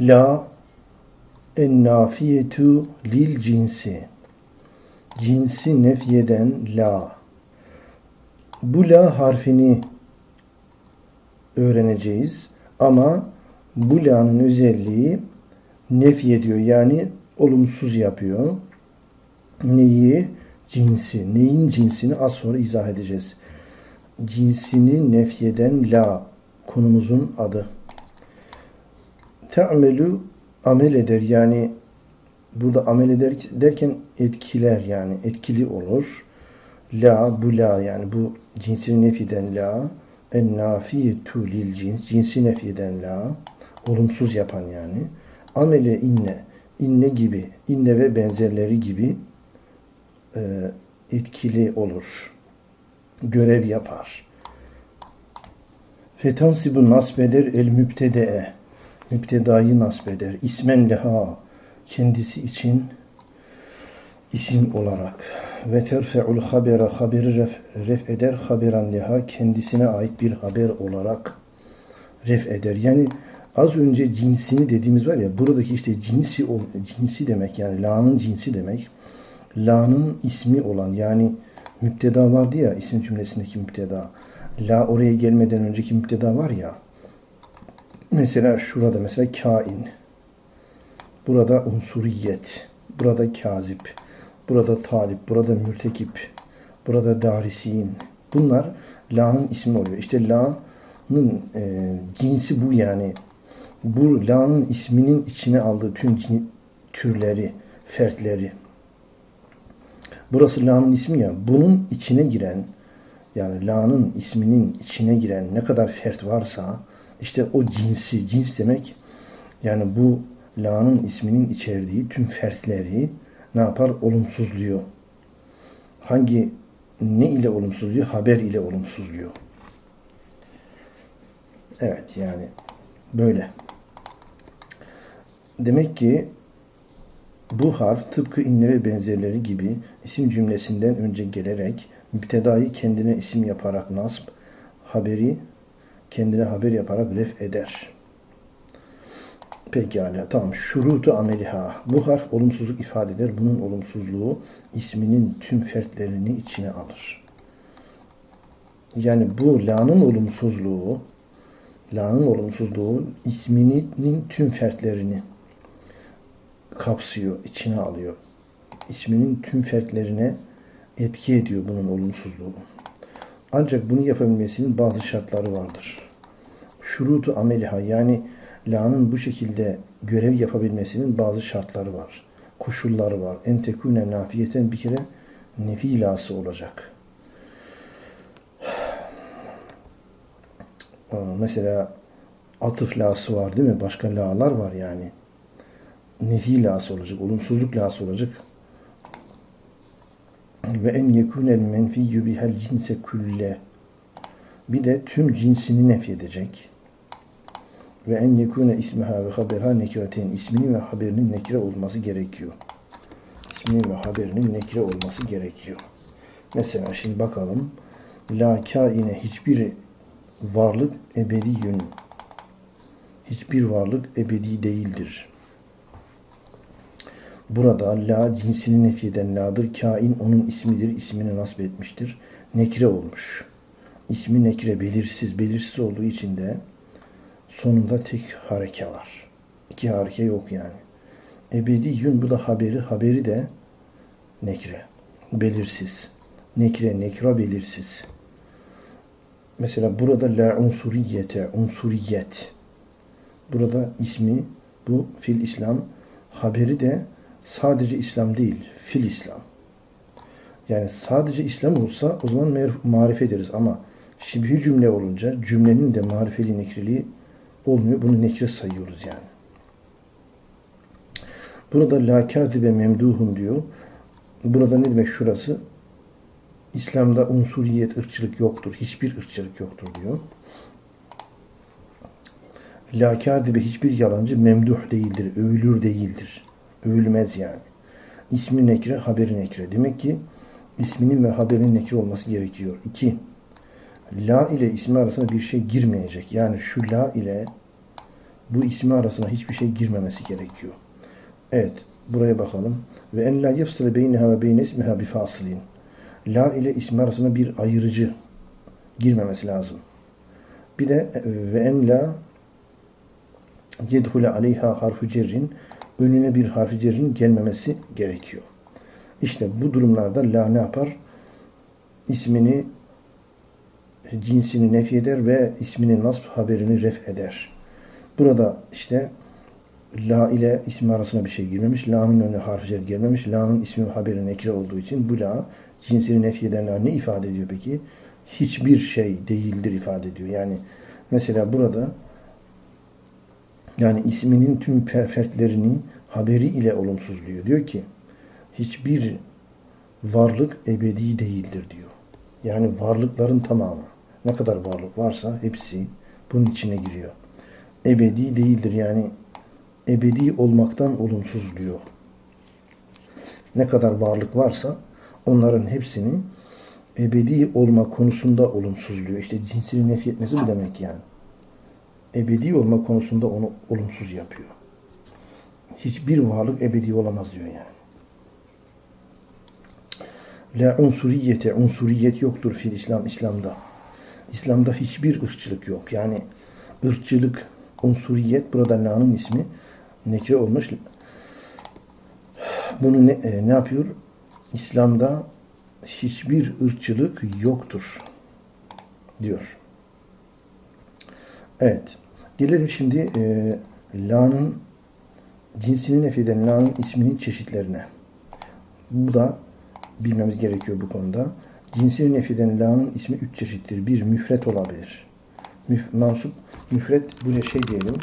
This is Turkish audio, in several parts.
La en nafiyetu lil cinsi. Cinsi nefyeden la. Bu la harfini öğreneceğiz. Ama bu la'nın özelliği nefy ediyor. Yani olumsuz yapıyor. Neyi? Cinsi. Neyin cinsini az sonra izah edeceğiz. Cinsini nefyeden la. Konumuzun adı. Te'melü amel eder. Yani burada amel eder derken etkiler yani etkili olur. La bu la yani bu cinsini nefiden la en nafiyetu lil cins cinsi nefiden la olumsuz yapan yani amele inne inne gibi inne ve benzerleri gibi e, etkili olur. Görev yapar. Fetansibu nasbeder el mübtede'e müptedayı nasbeder. İsmen leha kendisi için isim olarak ve terfe'ul habere haberi ref, ref eder haberan leha kendisine ait bir haber olarak ref eder. Yani az önce cinsini dediğimiz var ya buradaki işte cinsi cinsi demek yani la'nın cinsi demek. La'nın ismi olan yani müpteda vardı ya isim cümlesindeki müpteda. La oraya gelmeden önceki müpteda var ya. Mesela şurada mesela kain. Burada unsuriyet. Burada kazip. Burada talip. Burada mürtekip. Burada darisin. Bunlar la'nın ismi oluyor. İşte la'nın e, cinsi bu yani. Bu la'nın isminin içine aldığı tüm cin, türleri, fertleri. Burası la'nın ismi ya. Bunun içine giren yani la'nın isminin içine giren ne kadar fert varsa işte o cinsi, cins demek yani bu la'nın isminin içerdiği tüm fertleri ne yapar? Olumsuzluyor. Hangi ne ile olumsuzluyor? Haber ile olumsuzluyor. Evet yani böyle. Demek ki bu harf tıpkı inne ve benzerleri gibi isim cümlesinden önce gelerek müptedayı kendine isim yaparak nasb, haberi kendine haber yaparak ref eder. Pekala tamam. Şurutu ameliha. Bu harf olumsuzluk ifade eder. Bunun olumsuzluğu isminin tüm fertlerini içine alır. Yani bu la'nın olumsuzluğu la'nın olumsuzluğu isminin tüm fertlerini kapsıyor, içine alıyor. İsminin tüm fertlerine etki ediyor bunun olumsuzluğu. Ancak bunu yapabilmesinin bazı şartları vardır. Şurutu ameliha yani la'nın bu şekilde görev yapabilmesinin bazı şartları var. Koşulları var. En tekune nafiyeten bir kere nefi lası olacak. Mesela atıf lası var değil mi? Başka la'lar var yani. Nefi lası olacak. Olumsuzluk lası olacak ve en yekunel menfiyyü bihel cinse külle bir de tüm cinsini nefyedecek ve en yekune ismiha ve haberha nekiraten isminin ve haberinin nekire olması gerekiyor. İsminin ve haberinin nekire olması gerekiyor. Mesela şimdi bakalım. La kaine hiçbir varlık ebediyün hiçbir varlık ebedi değildir. Burada la cinsini nefyeden la'dır. Kain onun ismidir. ismini nasip etmiştir. Nekire olmuş. İsmi nekire belirsiz. Belirsiz olduğu için de sonunda tek hareke var. İki hareke yok yani. Ebediyün bu da haberi. Haberi de nekire. Belirsiz. Nekire, nekra belirsiz. Mesela burada la unsuriyete, unsuriyet. Burada ismi bu fil İslam. Haberi de sadece İslam değil, fil İslam. Yani sadece İslam olsa o zaman marife ederiz ama şibhi cümle olunca cümlenin de marifeli nekriliği olmuyor. Bunu nekre sayıyoruz yani. Burada la kâzibe memduhun diyor. Burada ne demek şurası? İslam'da unsuriyet, ırkçılık yoktur. Hiçbir ırkçılık yoktur diyor. La kâzibe hiçbir yalancı memduh değildir, övülür değildir. Övülmez yani. İsmi nekre, haberi nekre. Demek ki isminin ve haberinin nekre olması gerekiyor. İki, la ile ismi arasında bir şey girmeyecek. Yani şu la ile Bu ismi arasına hiçbir şey girmemesi gerekiyor. Evet, buraya bakalım. Ve en la yefsile beyneha ve beyne ismiha bi fasilin. La ile ismi arasında bir ayırıcı girmemesi lazım. Bir de e, ve en la yedhule aleyha harfu cerrin önüne bir harfi cerrin gelmemesi gerekiyor. İşte bu durumlarda la ne yapar? İsmini cinsini nefi eder ve isminin nasb haberini ref eder. Burada işte la ile ismi arasına bir şey girmemiş. La'nın önüne harf cer gelmemiş. La'nın ismi haberi nekire olduğu için bu la cinsini nefi eden la ne ifade ediyor peki? Hiçbir şey değildir ifade ediyor. Yani mesela burada yani isminin tüm fertlerini haberi ile olumsuzluyor. Diyor ki hiçbir varlık ebedi değildir diyor. Yani varlıkların tamamı. Ne kadar varlık varsa hepsi bunun içine giriyor. Ebedi değildir yani ebedi olmaktan olumsuz diyor. Ne kadar varlık varsa onların hepsini ebedi olma konusunda olumsuzluyor. İşte cinsini nefi etmesi bu demek yani. Ebedi olma konusunda onu olumsuz yapıyor. Hiçbir varlık ebedi olamaz diyor yani. La unsuriyete, unsuriyet yoktur fil İslam, İslam'da. İslam'da hiçbir ırkçılık yok. Yani ırkçılık, unsuriyet, burada la'nın ismi nekre olmuş. Bunu ne, e, ne yapıyor? İslam'da hiçbir ırkçılık yoktur diyor. Evet. Gelelim şimdi e, la'nın cinsini nefeden la'nın isminin çeşitlerine. Bu da bilmemiz gerekiyor bu konuda. Cinsini nefiden la'nın ismi üç çeşittir. Bir müfret olabilir. Müf, mansup müfret buraya şey diyelim.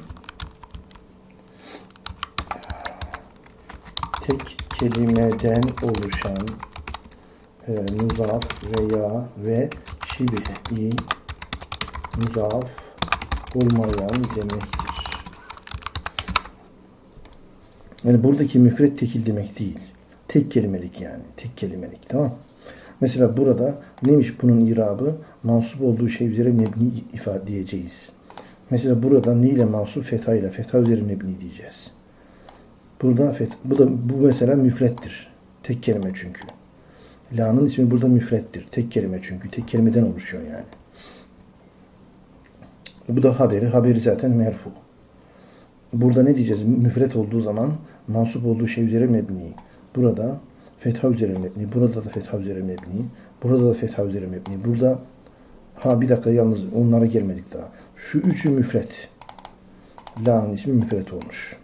Tek kelimeden oluşan e, muzaf veya ve şibihi muzaf olmayan demektir. Yani buradaki müfret tekil demek değil. Tek kelimelik yani. Tek kelimelik. Tamam Mesela burada neymiş bunun irabı? Mansup olduğu şey üzere mebni ifade diyeceğiz. Mesela burada ne ile mansup? Fetha ile. Fetha üzeri mebni diyeceğiz. Burada fet, bu da bu mesela müfrettir. Tek kelime çünkü. La'nın ismi burada müfrettir. Tek kelime çünkü. Tek kelimeden oluşuyor yani. Bu da haberi. Haberi zaten merfu. Burada ne diyeceğiz? Müfret olduğu zaman mansup olduğu şey üzere mebni. Burada fetha üzere mebni. Burada da fetha üzere mebni. Burada da fetha üzere mebni. Burada ha bir dakika yalnız onlara gelmedik daha. Şu üçü müfret. La'nın ismi müfret olmuş.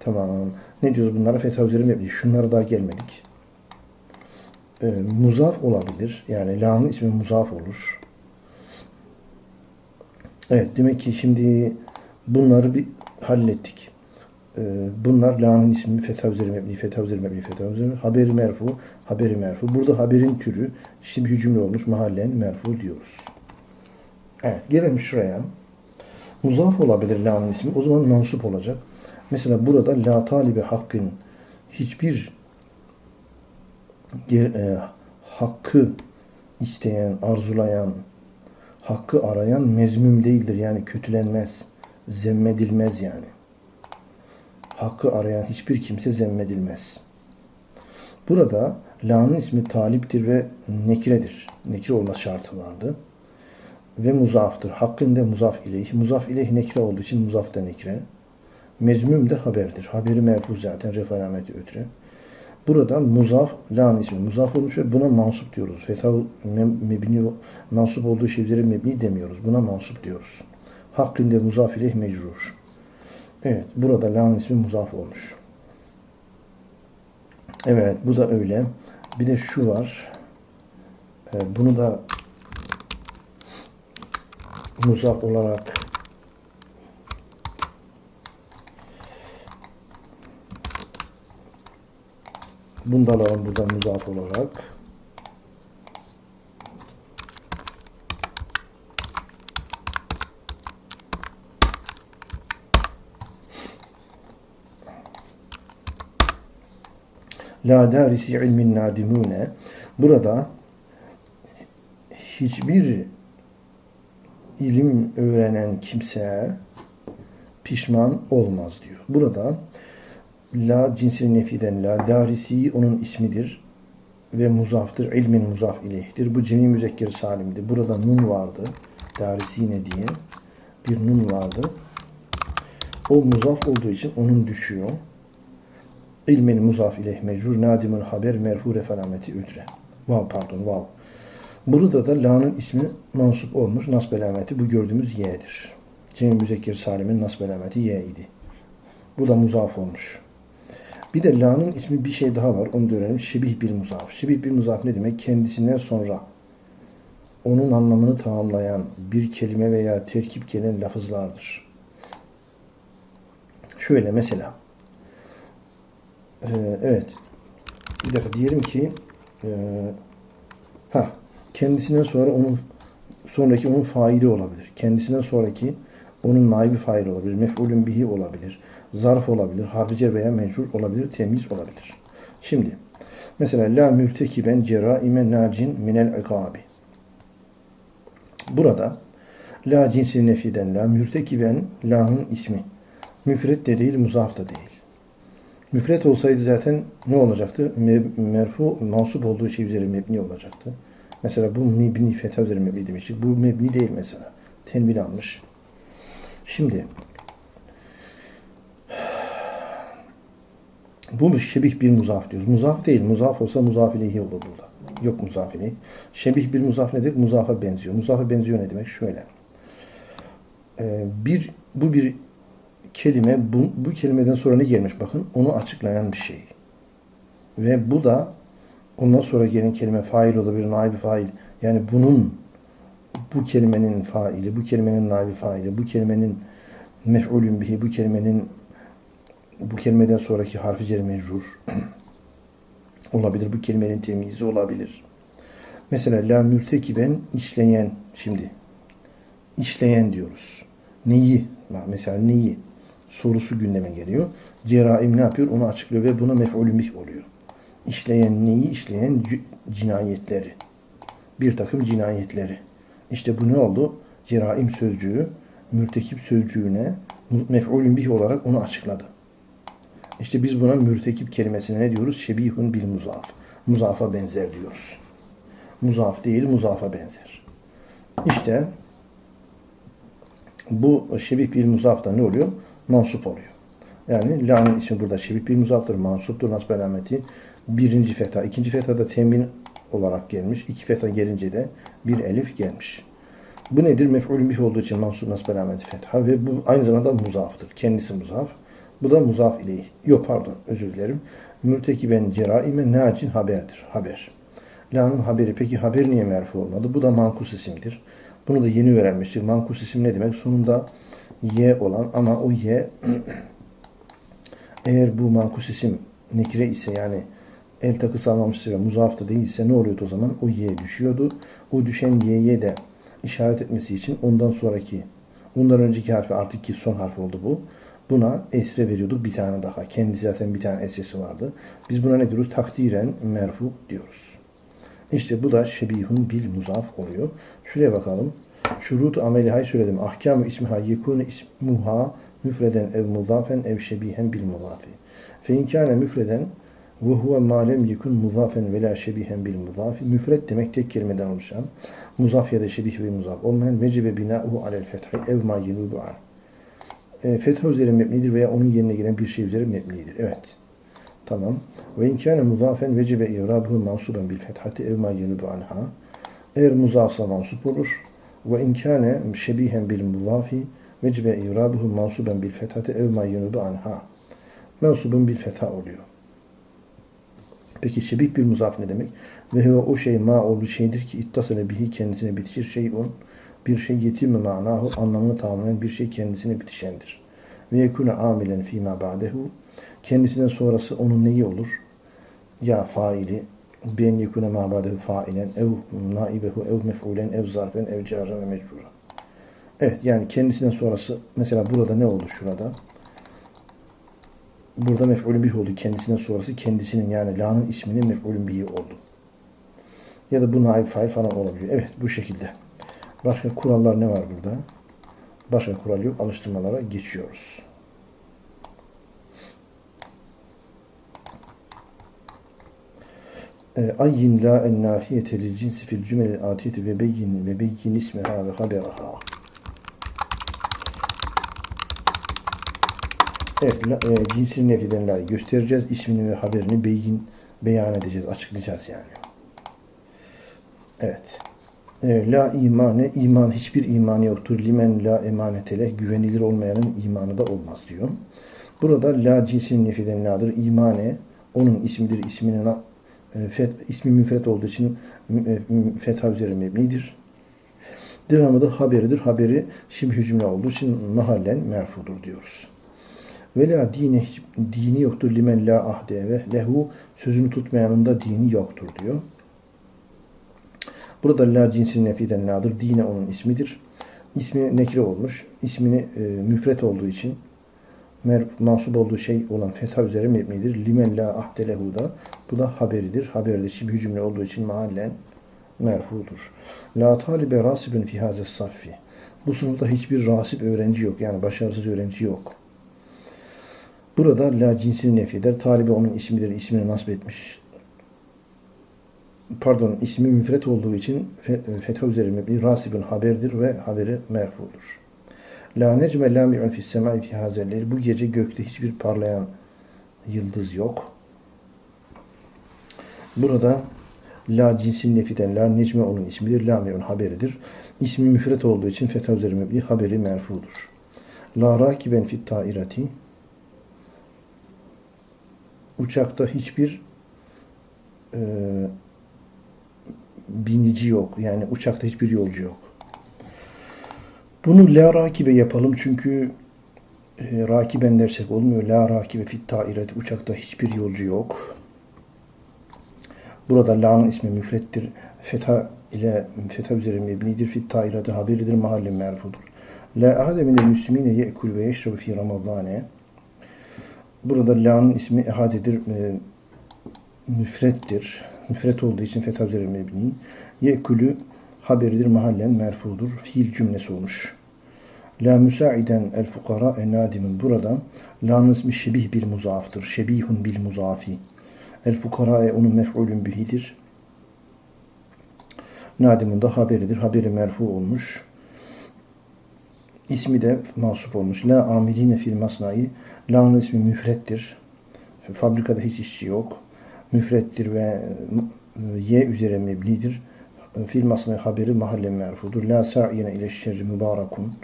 Tamam. Ne diyoruz bunlara? Fetha üzere mebni. Şunlara daha gelmedik. Ee, muzaf olabilir. Yani la'nın ismi muzaf olur. Evet. Demek ki şimdi bunları bir hallettik. Ee, bunlar la'nın ismi fetha üzeri mebni, fetha üzeri mebni, fetha üzeri haberi merfu, haberi merfu. Burada haberin türü bir cümle olmuş mahallen merfu diyoruz. Evet, gelelim şuraya. Muzaf olabilir la'nın ismi. O zaman mansup olacak. Mesela burada la talibe hakkın hiçbir e, hakkı isteyen, arzulayan, hakkı arayan mezmum değildir. Yani kötülenmez, zemmedilmez yani hakkı arayan hiçbir kimse zemmedilmez. Burada la'nın ismi taliptir ve nekiredir. Nekire olma şartı vardı. Ve muzaftır. Hakkında muzaf ileyh. Muzaf ileyh nekire olduğu için muzaf da nekire. Mezmum de haberdir. Haberi merfuz zaten ref alameti ötürü. Burada muzaf, la'nın ismi muzaf olmuş ve buna mansup diyoruz. Fetha mebni, mansup olduğu şeyleri mebni demiyoruz. Buna mansup diyoruz. Hakkında muzaf ileyh mecrur. Evet, burada la'nın ismi muzaf olmuş. Evet, bu da öyle. Bir de şu var. Ee, bunu da muzaf olarak bunu da alalım burada muzaf olarak. La darisi ilmin nadimune. Burada hiçbir ilim öğrenen kimse pişman olmaz diyor. Burada la cinsini nefiden la darisi onun ismidir ve muzaftır. ilmin muzaf ileyhtir. Bu cemi müzekker salimdi. Burada nun vardı. Darisine diye bir nun vardı. O muzaf olduğu için onun düşüyor. İlmin muzaf ileyh mecrur nadimul haber merfu referameti ütre. Vav pardon vav. Burada da la'nın ismi mansup olmuş. Nasb alameti bu gördüğümüz y'dir. Cem müzekker salimin nasb alameti y idi. Bu da muzaf olmuş. Bir de la'nın ismi bir şey daha var. Onu da öğrenelim. Şebih bir muzaf. Şebih bir muzaf ne demek? Kendisinden sonra onun anlamını tamamlayan bir kelime veya terkip gelen lafızlardır. Şöyle mesela ee, evet bir dakika diyelim ki e, ha kendisinden sonra onun sonraki onun faili olabilir. Kendisinden sonraki onun naibi fail olabilir. Mef'ulün bihi olabilir. Zarf olabilir. Harfice veya mecrur olabilir. Temiz olabilir. Şimdi mesela la mürtekiben ceraime nacin minel ikabi. Burada la cinsi nefiden la mürtekiben la'nın ismi. Müfret de değil, muzaf da değil. Müfret olsaydı zaten ne olacaktı? Me- merfu, mansup olduğu şey üzeri mebni olacaktı. Mesela bu mebni, fetha üzeri mebni demiştik. Bu mebni değil mesela. Tenvin almış. Şimdi bu şebih bir muzaf diyoruz. Muzaf değil. Muzaf olsa muzaf ileyhi olur burada. Yok muzaf ileyhi. Şebih bir muzaf ne demek? Muzafa benziyor. Muzafa benziyor ne demek? Şöyle. Ee, bir, bu bir kelime, bu, bu kelimeden sonra ne gelmiş bakın? Onu açıklayan bir şey. Ve bu da ondan sonra gelen kelime fail olabilir, naibi fail. Yani bunun bu kelimenin faili, bu kelimenin naibi faili, bu kelimenin mef'ulün bihi, bu kelimenin bu kelimeden sonraki harfi cer mecrur olabilir. Bu kelimenin temizi olabilir. Mesela la mürtekiben işleyen şimdi işleyen diyoruz. Neyi? Mesela neyi? Sorusu gündeme geliyor. Ceraim ne yapıyor? Onu açıklıyor ve buna mef'ulü oluyor. İşleyen neyi? İşleyen cinayetleri. Bir takım cinayetleri. İşte bu ne oldu? Ceraim sözcüğü mürtekip sözcüğüne mef'ulün olarak onu açıkladı. İşte biz buna mürtekip kelimesine ne diyoruz? Şebihun bil muzaf. Muzafa benzer diyoruz. Muzaf değil, muzafa benzer. İşte bu şebih bil muzaf da ne oluyor? Mansup oluyor. Yani la'nın ismi burada şebih bil muzaftır, mansuptur, nasb alameti. Birinci fetha, ikinci fetha da temin olarak gelmiş. İki fetha gelince de bir elif gelmiş. Bu nedir? Mef'ulün bih olduğu için mansub nasb alameti fetha ve bu aynı zamanda muzaftır. Kendisi muzaf. Bu da muzaf ileyh. Yok pardon özür dilerim. Mürtekiben ceraime nacin haberdir. Haber. La'nın haberi. Peki haber niye merfu olmadı? Bu da mankus isimdir. Bunu da yeni öğrenmiştik. Mankus isim ne demek? Sonunda y olan ama o y eğer bu mankus isim nekire ise yani el takısı almamışsa ve muzaf da değilse ne oluyordu o zaman? O y düşüyordu. O düşen y'ye de işaret etmesi için ondan sonraki ondan önceki harfi artık ki son harf oldu bu. Buna esre veriyorduk bir tane daha. Kendi zaten bir tane esresi vardı. Biz buna ne diyoruz? Takdiren merfu diyoruz. İşte bu da şebihun bil muzaf oluyor. Şuraya bakalım. Şurut amelihay söyledim. Ahkamu ismiha yekunu ismuha müfreden ev muzafen ev şebihen bil muzafi. Fe in kâne müfreden ve huve lem yekun muzafen ve la şebihen bil muzafi. Müfred demek tek kelimeden oluşan. Muzaf ya da şebih ve muzaf olmayan vecibe bina'uhu alel fethi ev ma yenubu an. E, fetha üzeri mebnidir veya onun yerine gelen bir şey üzeri mebnidir. Evet. Tamam. Ve in kâne muzafen vecibe irabuhu mansuben bil fethati ev ma yenubu anha. Eğer muzafsa mansup olur. Ve in kâne şebihen bil muzafi vecibe irabuhu mansuben bil fethati ev ma yenubu anha. Mensubun bil fetha oluyor. Peki şebih bir muzaf ne demek? Ve o şey ma olduğu şeydir ki ittasene bihi kendisine bitişir şeyun bir şey yetim manahu anlamını tamamlayan bir şey kendisine bitişendir. Ve yekune amilen fîmâ ba'dehu kendisinden sonrası onun neyi olur? Ya faili ben yekune ma ba'dehu failen ev naibehu ev mef'ulen ev zarfen ev carren ve mecbura. Evet yani kendisinden sonrası mesela burada ne oldu şurada? Burada mef'ulün bih oldu. Kendisinden sonrası kendisinin yani la'nın isminin mef'ulün bihi oldu. Ya da bu naib fail falan olabiliyor. Evet bu şekilde. Başka kurallar ne var burada? Başka kural yok. Alıştırmalara geçiyoruz. E, Ayyin la en nafiyete lil cinsi fil cümelil atiyeti ve beyyin ve beyyin ismeha ve haberaha. Evet, e, cinsini nefiden la göstereceğiz. ismini ve haberini beyin beyan edeceğiz, açıklayacağız yani. Evet. E, la imane, iman hiçbir iman yoktur. Limen la emanetele, güvenilir olmayanın imanı da olmaz diyor. Burada la cinsinin nefiden la'dır. İmane, onun ismidir, isminin e, fet, ismi müfret olduğu için e, fetha üzere mebnidir. Devamı da haberidir. Haberi şibh cümle olduğu için mahallen merfudur diyoruz. Ve la dine dini yoktur limen la ahde ve lehu sözünü tutmayanın da dini yoktur diyor. Burada la cinsin nefiden la'dır. Dine onun ismidir. İsmi nekre olmuş. İsmini e, müfret olduğu için mansup olduğu şey olan fetha üzere mebnidir. Limen la ahde lehu da bu da haberidir. Haberde şibhi cümle olduğu için mahallen merfudur. La talibe rasibun fi hazes saffi. Bu sınıfta hiçbir rasip öğrenci yok. Yani başarısız öğrenci yok. Burada la cinsini nef eder. Talibe onun ismidir. ismini nasip etmiş. Pardon ismi müfret olduğu için fe- fetha üzeri mebni rasibun haberdir ve haberi merfudur. La necme lami'un fis semai fi hazel Bu gece gökte hiçbir parlayan yıldız yok. Burada la cinsin nefiden la necme onun ismidir. Lami'un haberidir. İsmi müfret olduğu için fetha üzeri mebni haberi merfudur. La rakiben fit tairati uçakta hiçbir e, binici yok. Yani uçakta hiçbir yolcu yok. Bunu la rakibe yapalım çünkü e, rakiben dersek olmuyor. La rakibe fit taireti uçakta hiçbir yolcu yok. Burada la'nın ismi müfrettir. Fetha ile fetha üzeri mebnidir. Fit taireti haberidir. Mahalle merfudur. La ahade minel müslimine ye'kul ve yeşrabu fi ramazane. Burada la'nın ismi ehadedir. E, müfrettir. Müfret olduğu için fetha üzeri mebni. Ye'kulü haberidir. Mahallen merfudur. Fiil cümlesi olmuş. La müsaiden el fukara en nadimin. Burada la'nın ismi şebih bil muzaftır. Şebihun bil muzafi. El fukara onun mef'ulün bihidir. Nadimun da haberidir. Haberi merfu olmuş. İsmi de masup olmuş. La amiline fil masnai. La'nın ismi müfrettir. Fabrikada hiç işçi yok. Müfrettir ve e, ye üzere mebnidir. Fil masnai haberi mahalle merfudur. La sa'yene ile şerri mübarakun.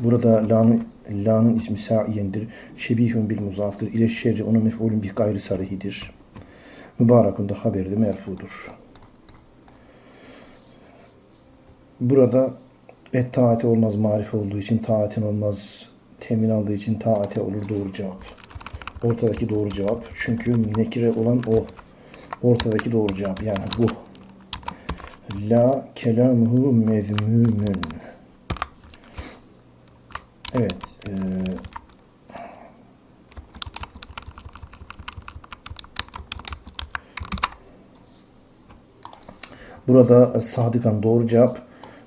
Burada la'nın la'nın ismi sa'iyendir. Şebihun bil muzaftır. İle şerri onun mef'ulün bir gayri sarihidir. Mübarakun da haberi de merfudur. Burada et taati olmaz marife olduğu için taatin olmaz temin aldığı için taate olur doğru cevap. Ortadaki doğru cevap. Çünkü nekire olan o. Ortadaki doğru cevap. Yani bu. La kelamuhu mezmûmün. Evet. E, burada sadıkan doğru cevap.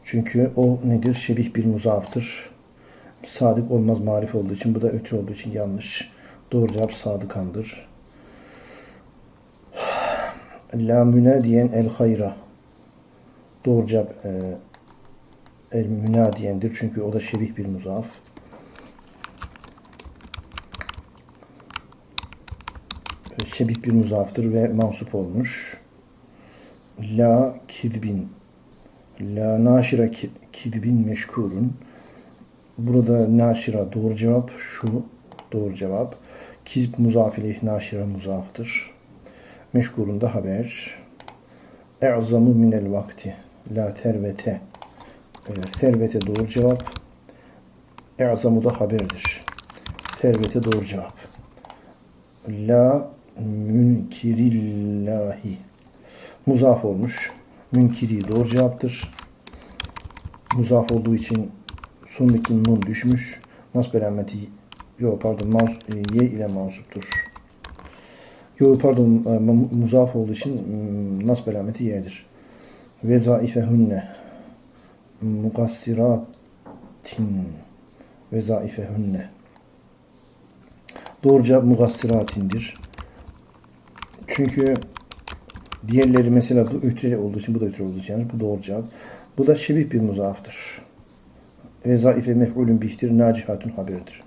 Çünkü o nedir? Şebih bir muzaftır. Sadık olmaz marife olduğu için. Bu da ötü olduğu için yanlış. Doğru cevap sadıkandır. La münadiyen el hayra. Doğru cevap e, el münadiyendir. Çünkü o da şebih bir muzaf. Şebih bir muzaftır ve mansup olmuş. La kidbin. La naşira ki- kidbin meşkurun. Burada naşira doğru cevap. Şu doğru cevap. Kizb muzaf ileyh naşira muzaftır. Meşgulun da haber. E'zamu minel vakti. La tervete. Ee, Servete doğru cevap. E'zamu da haberdir. Servete doğru cevap. La münkirillahi. Muzaf olmuş. Münkiri doğru cevaptır. Muzaf olduğu için sondaki nun düşmüş. Nasb alameti yok pardon mans, e, ye ile mansuptur. Yok pardon e, mu- muzaf olduğu için mm, nasb alameti ye'dir. Vezaifehunne mukassirat mugassiratin vezaifehünne. Doğru cevap mugassiratindir. Çünkü diğerleri mesela bu ötürü olduğu için bu da ötürü olduğu için yani bu doğru cevap. Bu da şebih bir muzaftır. Vezaife mef'ulün bihtir, nacihatun haberdir.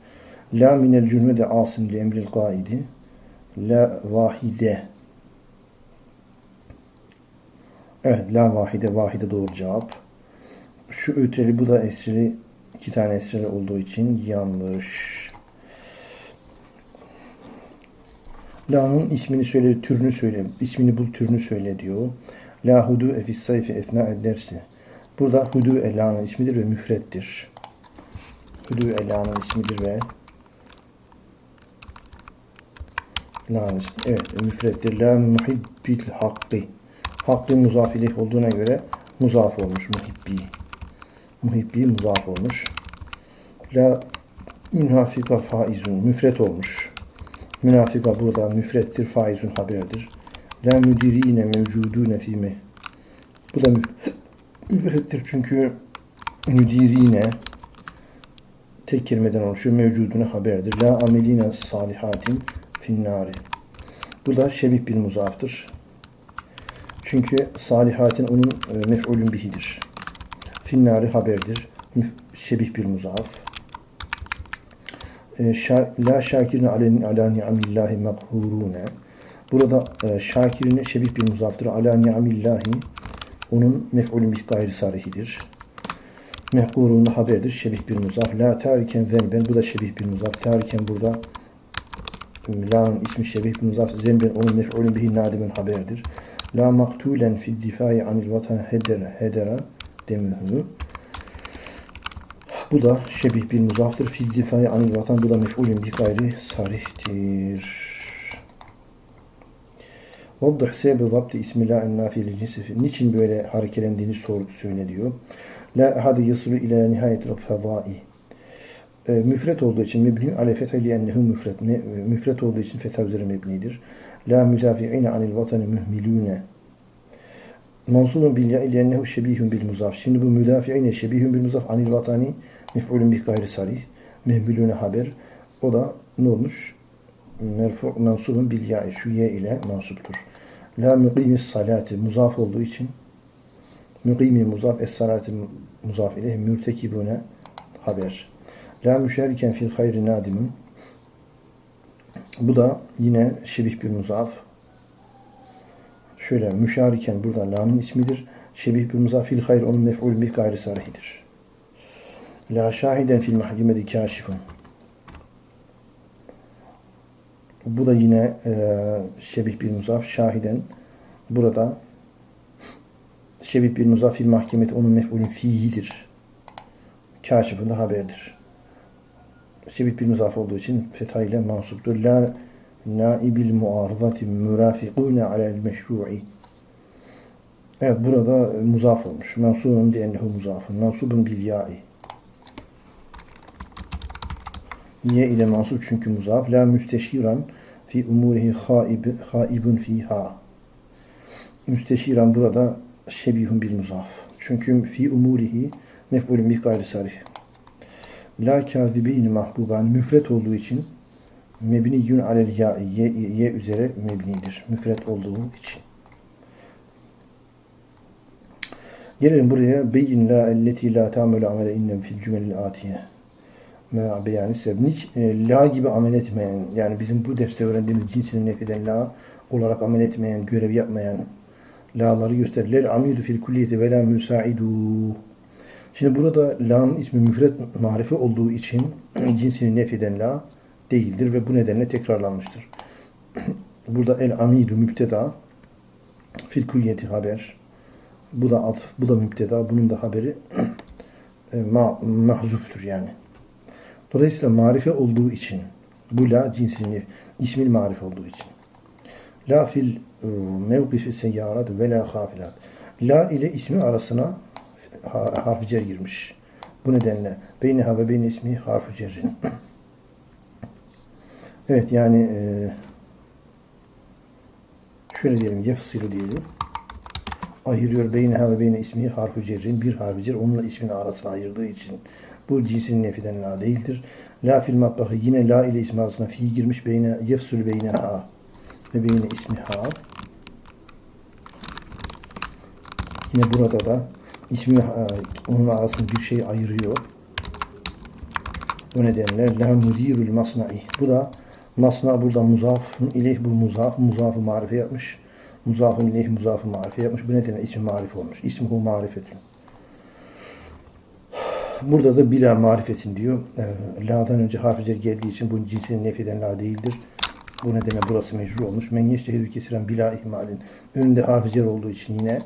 La minel cümle asım li emril gaidi. La vahide. Evet, la vahide, vahide doğru cevap. Şu öteli, bu da esrili, iki tane esrili olduğu için yanlış. La'nın ismini söyle, türünü söyle, ismini bul, türünü söyle diyor. La hudu efis sayfi etna dersi. Burada hudu ela'nın ismidir ve müfrettir. Hudu ela'nın ismidir ve ismi. Evet, müfrettir. La muhibbil hakkı. Hakkı muzaf ileyh olduğuna göre muzaf olmuş muhibbi. Muhibbi muzaf olmuş. La münafika faizun. Müfret olmuş. Münafika burada müfrettir, faizun haberdir. La müdirine mevcudune fîme. Bu da müf- müfrettir çünkü müdirine tek kelimeden oluşuyor. Mevcudune haberdir. La ameline salihatin finnari. Bu da şebih bir muzaftır. Çünkü salihatin onun e, mef'ulün bihidir. Finnari haberdir. Şebih bir muzaf. E, La şakirine alen ala ni'amillahi meghurune. Burada e, şakirine şebih bir muzaftır. Ala ni'amillahi onun mef'ulün bih gayri sarihidir. Mehkurun haberdir. Şebih bir muzaf. La tariken zenben. Bu da şebih bir muzaf. Tariken burada La'nın ismi şebih bir muzaf. Zenben onun mef'ulün bihi nadimin haberdir. La maktulen fi difai anil vatan heder hedera demühü. Bu da şebih bir muzaftır. Fi difai anil vatan. Bu da mef'ulün bir gayri sarihtir. Vaddih sebebi zapti ismi la en nafili cinsi. Niçin böyle harekelendiğini sor, söyle diyor. La ahadi yasulu ila nihayetil fezai. E, müfret olduğu için mebni ale fethe liyennehu müfret. Me, müfret olduğu için fetha üzere mebnidir. La müdafi'ine anil vatani mühmilune. Mansubun bil ya liyennehu şebihun bil muzaf. Şimdi bu müdafi'ine şebihun bil muzaf anil vatani mef'ulun bih gayri sarih. Mühmilune haber. O da ne olmuş? Merfu mansubun bil ya şu ye ile mansuptur. La muqimis salati muzaf olduğu için Mukimi muzaf es salati muzaf ile mürtekibune haber. La müşeriken fil hayri nadimun. Bu da yine şebih bir muzaf. Şöyle müşariken burada la'nın ismidir. Şebih bir muzaf fil hayr onun mef'ul bih gayri sarihidir. La şahiden fil mahkemeti kâşifun. Bu da yine e, şebih bir muzaf. Şahiden burada şebih bir muzaf fil mahkemeti onun mef'ulün fiihidir. Kâşifun da haberdir. Şebih bir muzaf olduğu için fetha ile mansuptur. La naibil muarızati mürafikune alel meşru'i. Evet burada muzaf olmuş. Mansubun diyennehu muzafun. Mansubun bil ya'i. Niye ile mansub? Çünkü muzaf. La müsteşiran fi umurihi haib, haibun fiha. Müsteşiran burada şebihun bil muzaf. Çünkü fi umurihi mef'ulun bih gayri sarih. La kâzibîni mahbuban müfret olduğu için mebniyun alel ya ye, ye üzere mebnidir. Müfret olduğu için. Gelelim buraya. Beyin la elleti la ta'melu amele innem fil cümelil atiye. Me beyani sebep. Niç, e, la gibi amel etmeyen, yani bizim bu derste öğrendiğimiz cinsini nefeden la olarak amel etmeyen, görev yapmayan la'ları gösterirler. Amidu fil kulliyeti ve la müsaidu. Şimdi burada la'nın ismi müfret marife olduğu için cinsini nefeden la değildir ve bu nedenle tekrarlanmıştır. Burada el amidu müpteda fil kulliyeti haber. Bu da atıf, bu da müpteda. Bunun da haberi e, ma, mahzuftur yani. Dolayısıyla marife olduğu için bu la cinsini ismil marife olduğu için. La fil e, mevkifi seyyarat ve la hafilat. La ile ismi arasına harf cer girmiş. Bu nedenle beyniha ve beyni ismi harf cerrin. evet yani e, şöyle diyelim yefsilu diyelim. Ayırıyor beyniha ve beyni ismi harf cerrin bir harf cer onunla ismini arasına ayırdığı için Bu cinsin nefiden la değildir. La fil matbahı yine la ile ismi arasına fi girmiş beyne yefsul beyne ha ve beyne ismi ha. Yine burada da ismi ha, onun arasında bir şey ayırıyor. O nedenle la mudirul masna'i. Bu da masna burada muzafın ileyh bu muzaf. Muzafı marife yapmış. Muzafın ileyh muzafı marife yapmış. Bu nedenle ismi marife olmuş. İsmihu marifetun. Burada da bila marifetin diyor. E, la'dan önce harficer geldiği için bu cinsinin nefiden la değildir. Bu nedenle burası mecrur olmuş. Men yeştehidü kesiren bila ihmalin. Önünde harficer olduğu için yine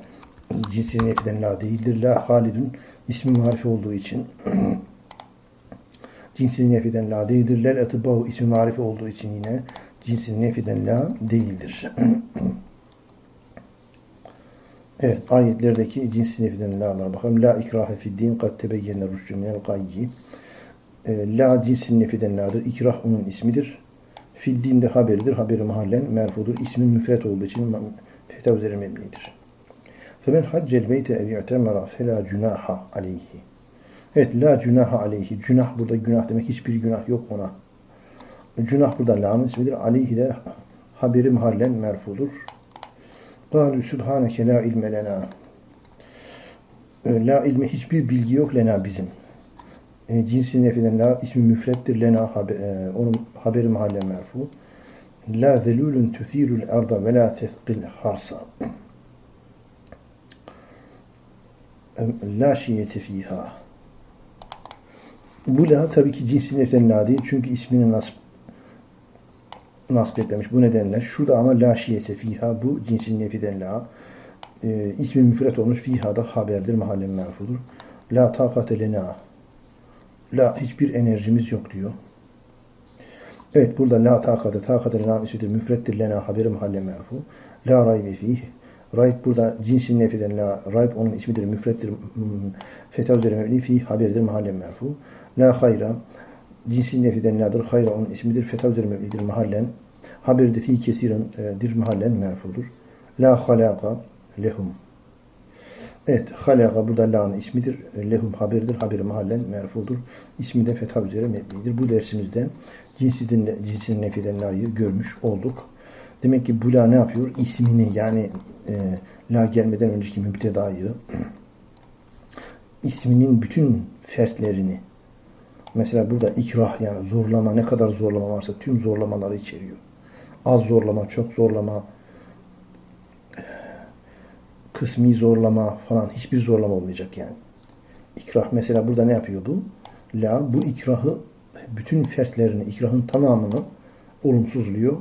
cinsinin nefiden la değildir. La halidun ismi marife olduğu için cinsinin nefiden la değildir. Lel etıbbahu ismi marife olduğu için yine cinsinin nefiden la değildir. evet ayetlerdeki cinsi nefiden la'lara bakalım. La ikrahe fid din kad tebeyyene rüştü minel gayyi. E, La cinsin nefiden la'dır. İkrah onun ismidir. Fid dinde haberidir. Haberi mahallen merfudur. İsmin müfret olduğu için feta üzeri mebnidir. Femen haccel beyte ev i'temera fela cunaha aleyhi. Evet la cunaha aleyhi. Günah burada günah demek hiçbir günah yok ona. Günah burada la'nın ismidir. Aleyhi de haberi mahallen merfudur. Galu subhaneke la ilme lena. La ilme hiçbir bilgi yok lena bizim. E, cinsi nefiden la ismi müfrettir lena haber, e, onun haberi mahallen merfu. La zelulun tuthirul arda ve la tethqil harsa. La şiyeti fiha. Bu la tabii ki cinsi neften la değil. Çünkü ismini nasb, nasb etmemiş. Bu nedenle şurada ama la şiyete fiha bu cinsin nefiden la. E, ismi müfret olmuş. Fiha da haberdir. Mahallen merfudur. La takate lena. La hiçbir enerjimiz yok diyor. Evet burada la takate. Takate lena ismidir. Müfrettir lena haberi mahallen merfu. La raybi fih. Rayb burada cinsin nefiden la. Rayb onun ismidir. Müfrettir. Fetha üzeri mebni fi haberidir. Mahallen merfu. La hayra. Cinsin nefiden la'dır. Hayra onun ismidir. Fetha üzeri mebnidir. Mahallen. Haberi de fi kesirindir. Mahallen merfudur. La halaka lehum. Evet, halaka burada la'nın ismidir. Lehum haberidir. Haberi mahallen merfudur. İsmi de fetha üzere mebnidir. Bu dersimizde cinsin, cinsin nefiden la'yı görmüş olduk. Demek ki bu la ne yapıyor? İsmini yani e, la gelmeden önceki mübtedayı isminin bütün fertlerini mesela burada ikrah yani zorlama ne kadar zorlama varsa tüm zorlamaları içeriyor. Az zorlama, çok zorlama, kısmi zorlama falan hiçbir zorlama olmayacak yani. İkrah mesela burada ne yapıyor bu? La bu ikrahı bütün fertlerini, ikrahın tamamını olumsuzluyor